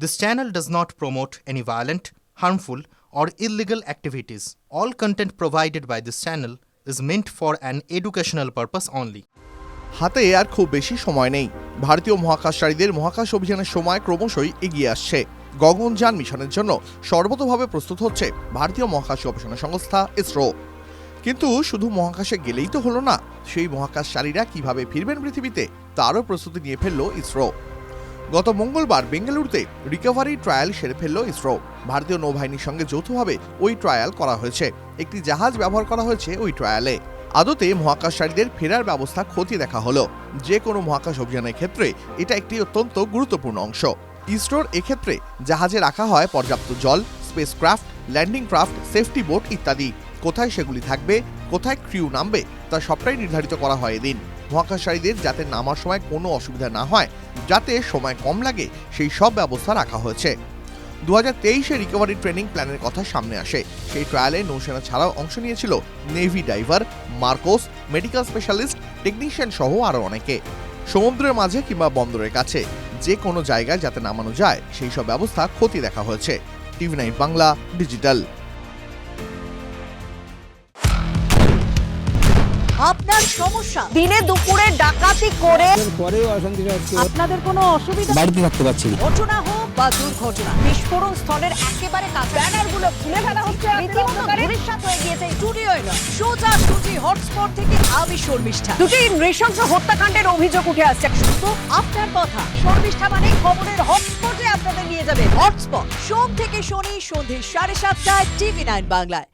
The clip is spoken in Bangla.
This channel does not promote any violent, harmful, or illegal activities. All content provided by this channel is meant for an educational purpose only. হাতে আর খুব বেশি সময় নেই ভারতীয় মহাকাশচারীদের মহাকাশ অভিযানের সময় ক্রমশই এগিয়ে আসছে গগনযান মিশনের জন্য সর্বতভাবে প্রস্তুত হচ্ছে ভারতীয় মহাকাশ গবেষণা সংস্থা ইসরো কিন্তু শুধু মহাকাশে গেলেই তো হলো না সেই মহাকাশচারীরা কীভাবে ফিরবেন পৃথিবীতে তারও প্রস্তুতি নিয়ে ফেলল ইসরো গত মঙ্গলবার বেঙ্গালুরুতে রিকভারি ট্রায়াল সেরে ফেলল ইসরো। ভারতীয় নৌবাহিনীর সঙ্গে যৌথভাবে ওই ট্রায়াল করা হয়েছে। একটি জাহাজ ব্যবহার করা হয়েছে ওই ট্রায়ালে আদতে মহাকাশচারীদের ফেরার ব্যবস্থা খতিয়ে দেখা হলো। যে কোনো মহাকাশ অভিযানের ক্ষেত্রে এটা একটি অত্যন্ত গুরুত্বপূর্ণ অংশ। ইসরোর এক্ষেত্রে জাহাজে রাখা হয় পর্যাপ্ত জল spacecraft landing craft safety boat ইত্যাদি। কোথায় সেগুলি থাকবে, কোথায় ক্রিউ নামবে, তা সবটাই নির্ধারিত করা হয় এদিন। মহাকাশচারীদের যাতে নামার সময় কোনো অসুবিধা না হয়, যাতে সময় কম লাগে, সেই সব ব্যবস্থা রাখা হয়েছে। দু হাজার তেইশে রিকভারি ট্রেনিং প্ল্যানের কথা সামনে আসে। সেই ট্রায়ালে নৌসেনা ছাড়াও অংশ নিয়েছিল navy diver MARCOS medical specialist technician সহ আরও অনেকে। সমুদ্রের মাঝে কিংবা বন্দরের কাছে যে কোনো জায়গায় যাতে নামানো যায়, সেই সব ব্যবস্থা ক্ষতি দেখা হয়েছে। TV nine Bangla, digital. আপনার সমস্যা। দিনে দুপুরে ডাকাতি করে পরেও আপনাদের কোনো অসুবিধা? বাড়িতে থাকতে পারছি ঘটনা হোক বা দুর্ঘটনা বিস্ফোরণ স্থলের একেবারে কাছে। ব্যানারগুলো খুলে ফেলা হচ্ছে রীতিমতো ধূলিসাৎ হয়ে গিয়েছে স্টুডিওয় নয় সোজা সুজি হটস্পট থেকে আমি শর্মিষ্ঠা দুটি নৃশংস হত্যাকাণ্ডের অভিযোগ উঠে আসছে। শুধু আপনার কথা শর্মিষ্ঠা মানে খবরের হটস্পটে আপনাদের নিয়ে যাবে হটস্পট। সোম থেকে শনি সন্ধে সাড়ে সাতটায় টিভি নাইন বাংলায়।